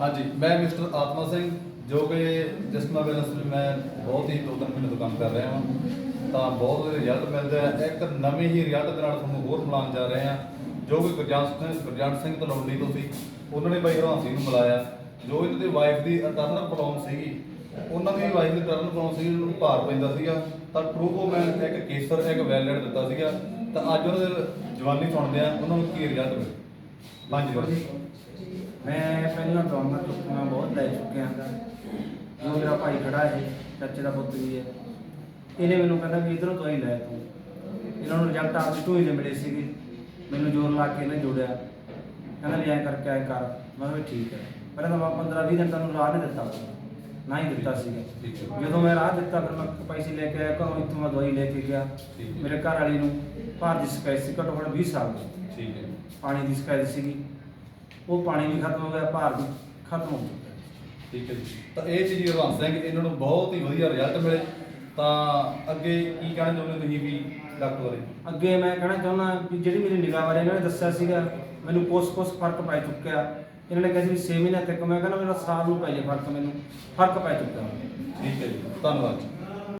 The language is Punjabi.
ਹਾਂਜੀ, ਮੈਂ ਮਿਸਟਰ ਆਤਮਾ ਸਿੰਘ, ਜੋ ਕਿ ਜਿਸਮਾ ਵੈਲਨੈਸ ਵਿੱਚ ਮੈਂ ਬਹੁਤ ਹੀ ਦੋ ਤਿੰਨ ਮਹੀਨੇ ਤੋਂ ਕੰਮ ਕਰ ਰਿਹਾ ਹਾਂ ਤਾਂ ਬਹੁਤ ਰਿਜ਼ਲਟ ਮਿਲਦਾ ਹੈ। ਇੱਕ ਨਵੇਂ ਹੀ ਰਿਜ਼ਲਟ ਦੇ ਨਾਲ ਤੁਹਾਨੂੰ ਹੋਰ ਮਿਲਾਉਣ ਜਾ ਰਹੇ ਹਾਂ, ਜੋ ਕਿ ਗੁਰਜੰਟ ਸਿੰਘ ਗੁਰਜੰਟ ਸਿੰਘ ਤਲੌਂਡੀ ਤੋਂ ਸੀ। ਉਹਨਾਂ ਨੇ ਬਾਈ ਹਰਵੰਸ ਨੂੰ ਮਿਲਾਇਆ। ਜੋ ਇਹਨਾਂ ਦੀ ਵਾਈਫ ਦੀ ਅਟਰਨਲ ਪ੍ਰੋਬਲਮ ਸੀਗੀ, ਉਹਨਾਂ ਦੀ ਵਾਈਫ ਦੀ ਅਟਰਨਲ ਪ੍ਰੋਬਲਮ ਸੀ ਉਹਨੂੰ ਭਾਰ ਪੈਂਦਾ ਸੀਗਾ। ਤਾਂ ਟਰੂਕੋਮੈਨ ਇੱਕ ਕੇਸਰ, ਇੱਕ ਵੈਲਿਡ ਦਿੱਤਾ ਸੀਗਾ। ਤਾਂ ਅੱਜ ਉਹਨਾਂ ਦੇ ਜਵਾਨੀ ਸੁਣਦੇ ਆ ਉਹਨਾਂ ਨੂੰ ਕੀ ਰਿਜ਼ਲਟ ਮਿਲਿਆ? ਹਾਂਜੀ ਬਾਈ ਮੈਂ ਪਹਿਲਾਂ ਦਵਾਈਆਂ ਚੁੱਕੀਆਂ ਬਹੁਤ ਲੈ ਚੁੱਕਿਆ। ਹਾਂ ਜੋ ਮੇਰਾ ਭਾਈ ਖੜਾ ਹੈ ਚਾਚੇ ਦਾ ਪੁੱਤ ਵੀ ਹੈ। ਇਹਨੇ ਮੈਨੂੰ ਕਹਿੰਦਾ ਵੀ ਇਧਰੋਂ ਦਵਾਈ ਲੈ ਤੂੰ। ਇਹਨਾਂ ਨੂੰ ਰਿਜ਼ਲਟ ਆਪ ਤੋਂ ਹੀ ਮਿਲੇ ਸੀਗੇ। ਮੈਨੂੰ ਜ਼ੋਰ ਲਾ ਕੇ ਇਹਨੇ ਜੋੜਿਆ। ਕਹਿੰਦਾ ਵੀ ਐਂ ਕਰਕੇ ਐਂ ਕਰ। ਮੈਂ ਕਿਹਾ ਵੀ ਠੀਕ ਹੈ। ਪਹਿਲਾਂ ਤਾਂ ਮੈਂ 15 20 ਦਿਨ ਤੁਹਾਨੂੰ ਰਾਹ ਨਹੀਂ ਦਿੱਤਾ। ਨਾ ਹੀ ਦਿੱਤਾ ਸੀਗਾ। ਹੈ। ਜਦੋਂ ਮੈਂ ਰਾਹ ਦਿੱਤਾ ਫਿਰ ਮੈਂ ਪੈਸੇ ਲੈ ਕੇ ਆਇਆ। ਘਰੋਂ ਇੱਥੋਂ ਮੈਂ ਦਵਾਈ ਲੈ ਕੇ ਗਿਆ। ਹੈ। ਮੇਰੇ ਘਰ ਵਾਲੀ ਨੂੰ ਭਾਰ ਦੀ ਸ਼ਿਕਾਇਤ ਸੀ ਘੱਟੋ ਘੱਟ 20 ਸਾਲ ਦੀ ਠੀਕ ਹੈ ਪਾਣੀ ਦੀ ਸ਼ਿਕਾਇਤ ਸੀਗੀ। ਉਹ ਪਾਣੀ ਵੀ ਖਤਮ ਹੋ ਗਿਆ ਭਾਰ ਵੀ ਖਤਮ ਹੋ ਚੁੱਕਾ ਠੀਕ ਹੈ ਜੀ। ਤਾਂ ਇਹ ਸੀ ਜੀ ਹਰਵੰਸ ਸਿੰਘ ਇਹਨਾਂ ਨੂੰ ਬਹੁਤ ਹੀ ਵਧੀਆ ਰਿਜ਼ਲਟ ਮਿਲੇ। ਤਾਂ ਅੱਗੇ ਕੀ ਕਹਿਣਾ ਚਾਹੁੰਦੇ ਤੁਸੀਂ ਵੀ ਡਾਕਟਰ ਬਾਰੇ? ਅੱਗੇ ਮੈਂ ਕਹਿਣਾ ਚਾਹੁੰਦਾ ਵੀ ਜਿਹੜੀ ਮੇਰੀ ਨਿਗਾਹ ਬਾਰੇ ਇਹਨਾਂ ਨੇ ਦੱਸਿਆ ਸੀਗਾ ਮੈਨੂੰ ਕੁਛ ਫ਼ਰਕ ਪੈ ਚੁੱਕਿਆ। ਇਹਨਾਂ ਨੇ ਕਿਹਾ ਸੀ ਵੀ 6 ਮਹੀਨੇ ਤੱਕ। ਮੈਂ ਕਹਿੰਦਾ ਮੇਰਾ ਸਾਲ ਨੂੰ ਪੈ ਜੇ ਫ਼ਰਕ ਮੈਨੂੰ। ਫ਼ਰਕ ਪੈ ਚੁੱਕਾ ਠੀਕ ਹੈ ਜੀ। ਧੰਨਵਾਦ